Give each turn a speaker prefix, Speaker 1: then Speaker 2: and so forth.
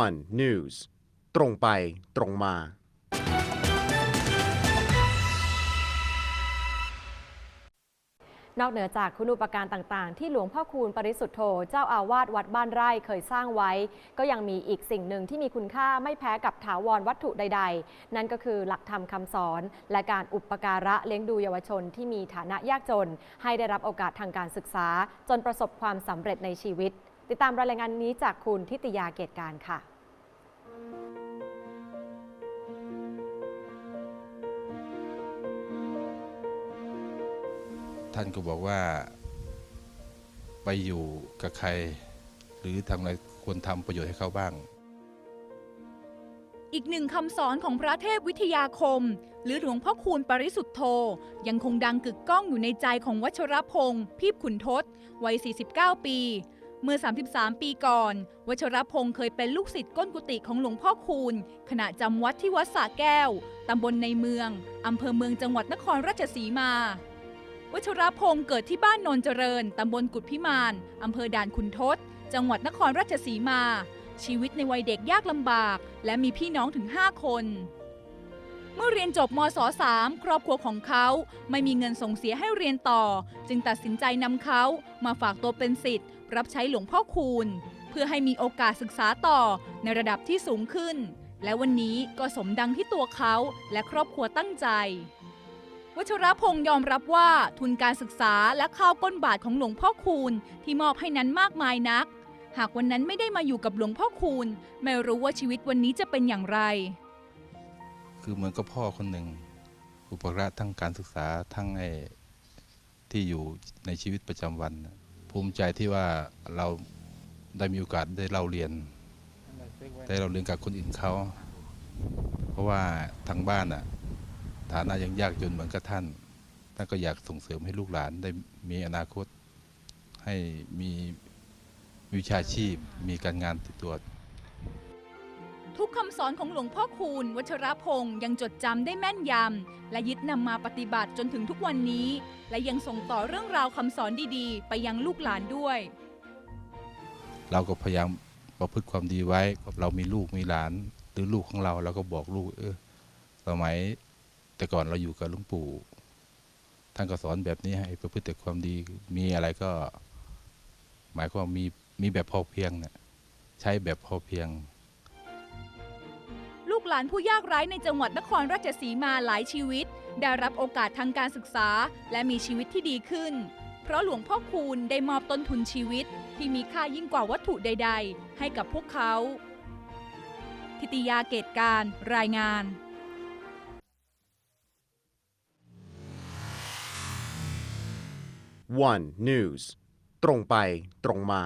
Speaker 1: One News ตรงไปตรงมา
Speaker 2: นอกเหนือจากคุณูปการต่างๆ ที่หลวงพ่อคูณปริสุทธโธ เจ้าอาวาสวัดบ้านไร่เคยสร้างไว้ ก็ยังมีอีกสิ่งหนึ่งที่มีคุณค่าไม่แพ้กับถาวรวัตถุใด ๆ นั่นก็คือหลักธรรมคำสอน และการอุปการะเลี้ยงดูเยาวชนที่มีฐานะยากจน ให้ได้รับโอกาสทางการศึกษา จนประสบความสำเร็จในชีวิต ติดตามรายงานนี้จากคุณทิติยาเกตการค่ะ
Speaker 3: ท่านก็บอกว่า ไปอยู่กับใคร หรือทำอะไรควรทำประโยชน์ให้เขาบ้าง
Speaker 4: อีกหนึ่งคำสอนของพระเทพวิทยาคม หรือหลวงพ่อคูณปริสุทธโธ ยังคงดังกึกก้องอยู่ในใจของวัชรพงศ์พีบขุนทศวัย 49 ปี เมื่อ 33 ปีก่อน วชรพงศ์เคยเป็นลูกศิษย์ก้นกุฏิของหลวงพ่อคูณ ขณะจำวัดที่วัดสระแก้ว ตำบลในเมือง อำเภอเมืองจังหวัดนครราชสีมา วชรพงศ์เกิดที่บ้านโนนเจริญ ตำบลกุฎพิมาน อำเภอด่านขุนทศ จังหวัดนครราชสีมา ชีวิตในวัยเด็กยากลำบาก และมีพี่น้องถึง 5 คน เมื่อเรียนจบมศ .3 ครอบครัวของเขาไม่มีเงินส่งเสียให้เรียนต่อ จึงตัดสินใจนำเขามาฝากตัวเป็นศิษย์รับใช้หลวงพ่อคูณ เพื่อให้มีโอกาสศึกษาต่อในระดับที่สูงขึ้น และวันนี้ก็สมดังที่ตัวเขาและครอบครัวตั้งใจวัชรพงศ์ยอมรับว่าทุนการศึกษาและข้าวก้นบาทของหลวงพ่อคูณที่มอบให้นั้นมากมายนัก หากวันนั้นไม่ได้มาอยู่กับหลวงพ่อคูณ ไม่รู้ว่าชีวิตวันนี้จะเป็นอย่างไร
Speaker 3: คือเหมือนกับพ่อคนหนึ่ง อุปการะทั้งการศึกษาทั้งไอ้ที่อยู่ในชีวิตประจำวัน ภูมิใจที่ว่าเราได้มีโอกาสได้เล่าเรียน ได้เราเรียนกับคนอื่นเขา เพราะว่าทางบ้านอะฐานะยังยากจนเหมือนกับท่านท่านก็อยากส่งเสริมให้ลูกหลานได้มีอนาคตให้มีวิชาชีพ มีการงานติดตัว
Speaker 4: ทุกคำสอนของหลวงพ่อคูณ วัชรพงศ์ยังจดจำได้แม่นยำ และยึดนำมาปฏิบัติจนถึงทุกวันนี้ และยังส่งต่อเรื่องราวคำสอนดีๆ ไปยังลูกหลานด้วย
Speaker 3: เราก็พยายามประพฤติความดีไว้ เรามีลูกมีหลาน หรือลูกของเราเราก็บอกลูก เออสมัยแต่ก่อนเราอยู่กับหลุงปู่ท่านก็สอนแบบนี้ให้ประพฤติแต่ความดีมีอะไรก็ หมายความมีมีแบบพอเพียงเนี่ยใช้แบบพอเพียง
Speaker 4: หลานผู้ยากไร้ในจังหวัดนครราชสีมาหลายชีวิต ได้รับโอกาสทางการศึกษา และมีชีวิตที่ดีขึ้น เพราะหลวงพ่อคูณได้มอบต้นทุนชีวิต ที่มีค่ายิ่งกว่าวัตถุใด ๆ ให้กับพวกเขา ทิติยาเกตการรายงาน
Speaker 1: One News ตรงไปตรงมา